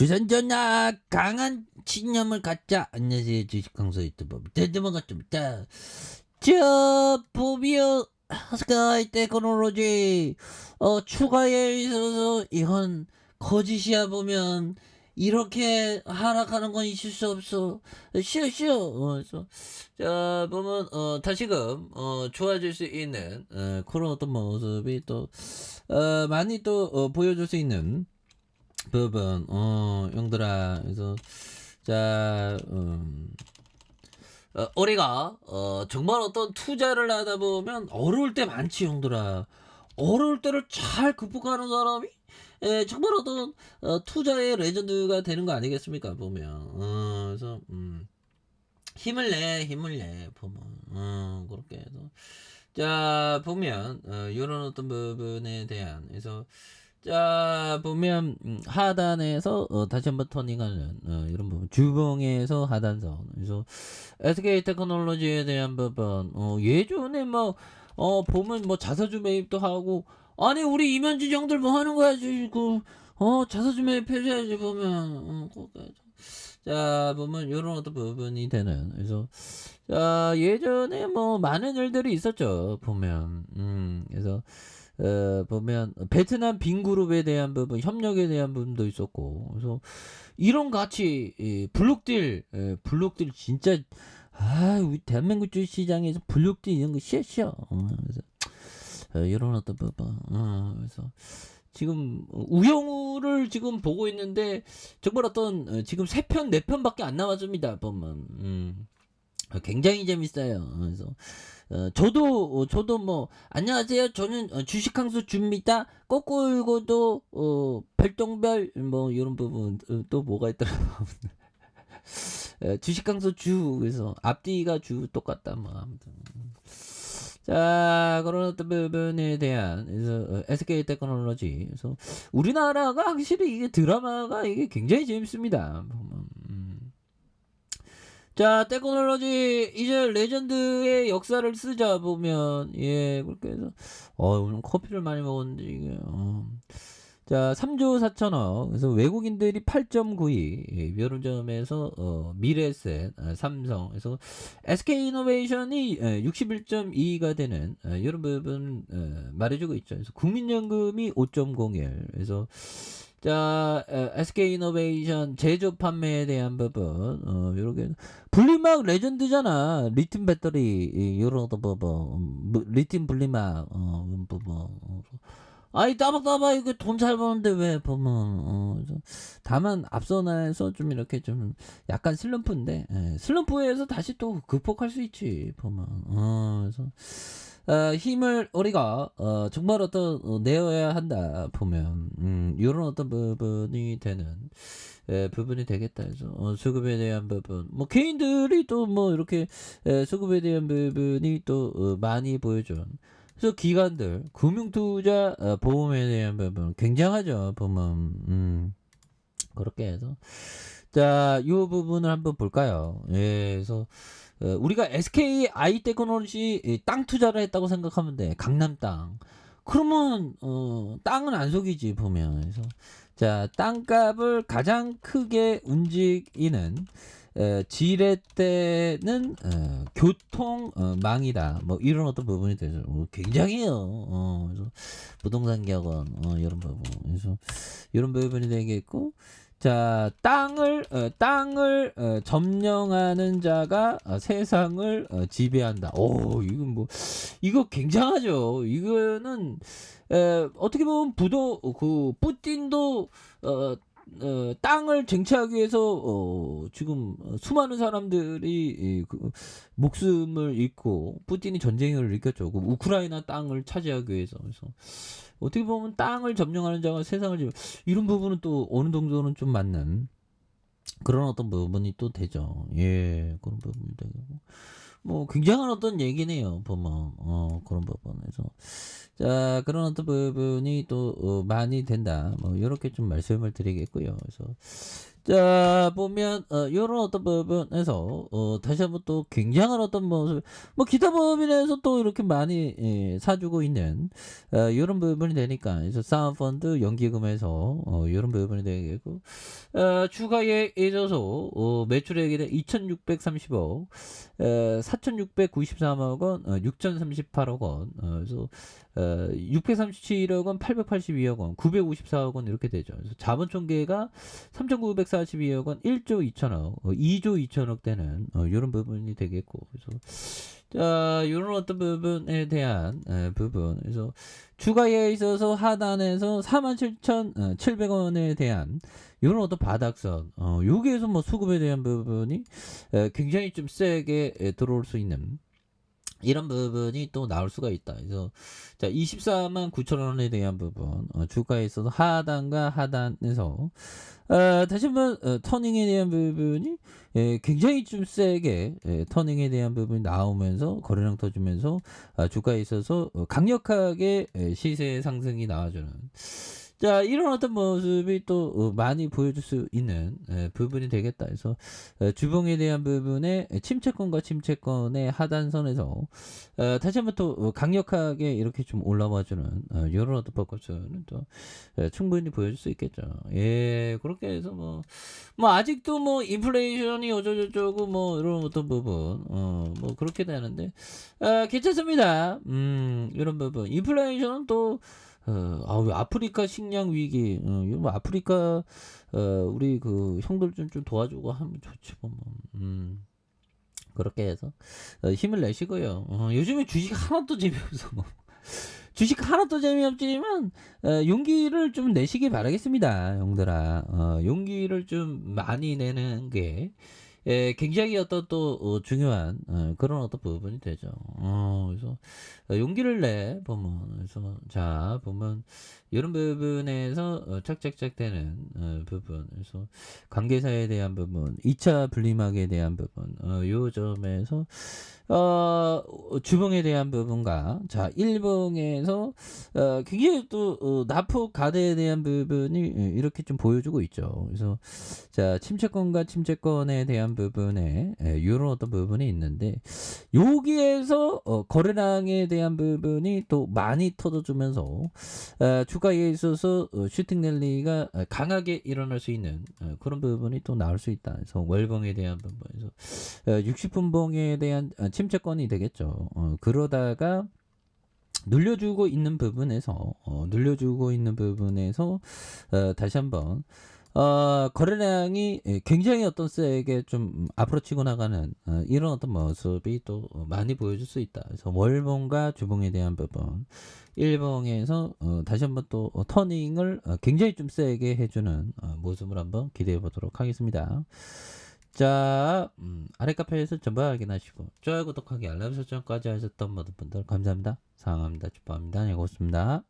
주선전화 강한 신념을 갖자. 안녕하세요. 주식 강사 유튜버 대대만 좀 자. 저 보비오 스카이 테크놀로지 어 추가에 있어서 이건 거짓이야 보면 이렇게 하락하는 건 있을 수 없어 쉬어 쉬어 어, 자 보면 어 다시금 어 좋아질 수 있는 어, 그런 어떤 모습이 또 어, 많이 또 어, 보여줄 수 있는 부분 어 형들아 그래서 자 음, 어, 우리가 어, 정말 어떤 투자를 하다 보면 어려울 때 많지 형들아. 어려울 때를 잘 극복하는 사람이 예, 정말 어떤 어, 투자의 레전드가 되는 거 아니겠습니까 보면. 어, 그래서 음, 힘을 내 힘을 내 보면. 어, 그렇게 해서. 자 보면 어, 이런 어떤 부분에 대한 그래서 자 보면 음, 하단에서 어, 다시 한번 터닝하는 어, 이런 부분. 주봉에서 하단선. 그래서 SK 테크놀로지에 대한 부분 어, 예전에 뭐 어, 보면 뭐 자사주 매입도 하고 아니 우리 이면진 형들 뭐 하는 거야 지금 그, 어 자사주 매입 해줘야지 보면. 어, 자 보면 이런 어떤 부분이 되는. 그래서 자 예전에 뭐 많은 일들이 있었죠 보면. 음 그래서 어, 보면 베트남 빈그룹에 대한 부분 협력에 대한 부분도 있었고. 그래서 이런 같이 이, 블록딜 예, 블록딜 진짜 아 대한민국 주식 시장에서 블록딜 이런 거 싫어 싫어 어, 그래서 어, 이런 어떤 부분. 어, 그래서 지금 우영우를 지금 보고 있는데 정말 어떤 어, 지금 세 편 네 편밖에 안 나왔습니다 보면. 음. 어, 굉장히 재밌어요. 그래서 어, 저도 어, 저도 뭐 안녕하세요. 저는 어, 주식항수 줍니다. 거꾸로도 어, 별똥별 뭐 이런 부분 어, 또 뭐가 있더라. 어, 주식항수 주 그래서 앞뒤가 주 똑같다 뭐 아무튼. 자 그런 어떤 부분에 대한 그래서 어, SK 테크놀로지 그래서 우리나라가 확실히 이게 드라마가 이게 굉장히 재밌습니다. 음. 자, 테크놀로지 이제 레전드의 역사를 쓰자 보면 예 그렇게 해서. 어 오늘 커피를 많이 먹었는데 이게 어. 자 3조 4천억. 그래서 외국인들이 8.92 예, 이런 점에서 어, 미래셋 어, 삼성. 그래서 SK이노베이션이 61.2가 되는 어, 이런 부분 어, 말해주고 있죠. 그래서 국민연금이 5.01 그래서 자, 어, SK이노베이션 제조 판매에 대한 부분, 어, 요렇게. 분리막 레전드잖아. 리튬 배터리, 이- 요런 부분. 음, 뭐, 리튬 분리막, 어, 부분. 어, 아이, 따박따박, 이거 돈 잘 버는데 왜, 보면, 어, 다만, 앞선에서 좀 이렇게 좀, 약간 슬럼프인데, 예, 슬럼프에서 다시 또 극복할 수 있지, 보면. 어, 그래서. 어, 힘을 우리가 어, 정말 어떤 어, 내어야 한다 보면 음, 이런 어떤 부분이 되는 에, 부분이 되겠다 해서 어, 수급에 대한 부분 뭐 개인들이 또 뭐 이렇게 에, 수급에 대한 부분이 또 어, 많이 보여준 그래서 기관들 금융투자 어, 보험에 대한 부분 굉장하죠 보면 음, 그렇게 해서 자, 이 부분을 한번 볼까요? 예, 그래서 어, 우리가 SK 아이 테크놀로지 이땅 투자를 했다고 생각하면 돼. 강남 땅. 그러면 어, 땅은 안 속이지 보면. 그래서 자, 땅값을 가장 크게 움직이는 어, 지렛대는 어, 교통망이다. 뭐 이런 어떤 부분이 되죠. 어, 굉장해요. 어, 그래서 부동산 격언 어, 이런 부분. 그래서 이런 부분이 되겠고 자 땅을 어, 땅을 어, 점령하는 자가 어, 세상을 어, 지배한다. 오 이건 뭐 이거 굉장하죠. 이거는 에, 어떻게 보면 부도 그 뿌틴도 어, 어, 땅을 쟁취하기 위해서 어, 지금 수많은 사람들이 이, 그, 목숨을 잃고 푸틴이 전쟁을 일으켰죠. 그 우크라이나 땅을 차지하기 위해서 그래서 어떻게 보면 땅을 점령하는 자가 세상을 지배 이런 부분은 또 어느 정도는 좀 맞는 그런 어떤 부분이 또 되죠. 예, 그런 부분이 되고. 뭐, 굉장한 어떤 얘기네요, 보면. 어, 그런 부분에서. 자, 그런 어떤 부분이 또, 어, 많이 된다. 뭐, 이렇게 좀 말씀을 드리겠고요. 그래서. 자 보면 어, 이런 어떤 부분에서 어, 다시 한번 또 굉장한 어떤 모습 뭐 기타 법인에서 또 이렇게 많이 예, 사주고 있는 어, 이런 부분이 되니까 그래서 사은펀드 연기금에서 어, 이런 부분이 되겠고 어, 주가에 있어서 어, 매출액이 2,630억 어, 4,693억 원 어, 6,038억 원 어, 그래서 어, 637억 원, 882억 원, 954억 원 이렇게 되죠. 그래서 자본 총계가 3,942억 원, 1조 2천억, 어, 2조 2천억 되는 어, 이런 부분이 되겠고, 그래서 자 이런 어떤 부분에 대한 에, 부분, 그래서 주가에 있어서 하단에서 47,700원에 대한 이런 어떤 바닥선, 어, 여기에서 뭐 수급에 대한 부분이 에, 굉장히 좀 세게 에, 들어올 수 있는. 이런 부분이 또 나올 수가 있다. 그래서 자 24만 9천 원에 대한 부분 어, 주가에 있어서 하단과 하단에서 어, 다시 한번 어, 터닝에 대한 부분이 예, 굉장히 좀 세게 예, 터닝에 대한 부분이 나오면서 거래량 터지면서 아, 주가에 있어서 어, 강력하게 예, 시세 상승이 나와주는 자 이런 어떤 모습이 또 어, 많이 보여줄 수 있는 에, 부분이 되겠다. 그래서 에, 주봉에 대한 부분에 침체권과 침체권의 하단선에서 어, 다시 한번 또 어, 강력하게 이렇게 좀 올라와주는 어, 이런 어떤 포커스는 또 에, 충분히 보여줄 수 있겠죠. 예, 그렇게 해서 뭐, 뭐 아직도 뭐 인플레이션이 어쩌고저쩌고 뭐 이런 어떤 부분, 어, 뭐 그렇게 되는데, 아, 괜찮습니다. 음, 이런 부분. 인플레이션은 또 어, 아, 왜 아프리카 식량 위기, 어, 뭐 아프리카, 어, 우리 그 형들 좀, 좀 도와주고 하면 좋지, 뭐, 뭐. 음. 그렇게 해서, 어, 힘을 내시고요. 어, 요즘에 주식 하나도 재미없어, 뭐. 주식 하나도 재미없지만, 어, 용기를 좀 내시기 바라겠습니다, 형들아. 어, 용기를 좀 많이 내는 게, 예, 굉장히 어떤 또 어, 중요한 어, 그런 어떤 부분이 되죠. 어, 그래서 어, 용기를 내 보면 그래서 자 보면 이런 부분에서 어, 착착착 되는 어, 부분 그래서 관계사에 대한 부분 2차 분리막에 대한 부분 어, 요 점에서 어, 주봉에 대한 부분과 자 일봉에서 어, 굉장히 또 어, 납폭 가대에 대한 부분이 예, 이렇게 좀 보여주고 있죠. 그래서 자 침체권과 침체권에 대한 부분에 예, 이런 어떤 부분이 있는데 여기에서 어, 거래량에 대한 부분이 또 많이 터져주면서 어, 주가에 있어서 어, 슈팅 랠리가 어, 강하게 일어날 수 있는 어, 그런 부분이 또 나올 수 있다. 그래서 월봉에 대한 부분에서 어, 60분봉에 대한 어, 침체권이 되겠죠. 어, 그러다가 눌려주고 있는 부분에서 어, 눌려주고 있는 부분에서 어, 다시 한번 어, 거래량이 예, 굉장히 어떤 세게 좀 앞으로 치고 나가는 어, 이런 어떤 모습이 또 많이 보여줄 수 있다. 그래서 월봉과 주봉에 대한 부분, 일봉에서 어, 다시 한번 또 어, 터닝을 어, 굉장히 좀 세게 해주는 어, 모습을 한번 기대해 보도록 하겠습니다. 자, 음, 아래 카페에서 전부 확인하시고 좋아요, 구독하기, 알람 설정까지 하셨던 모든 분들 감사합니다. 사랑합니다. 축복합니다. 네, 고맙습니다.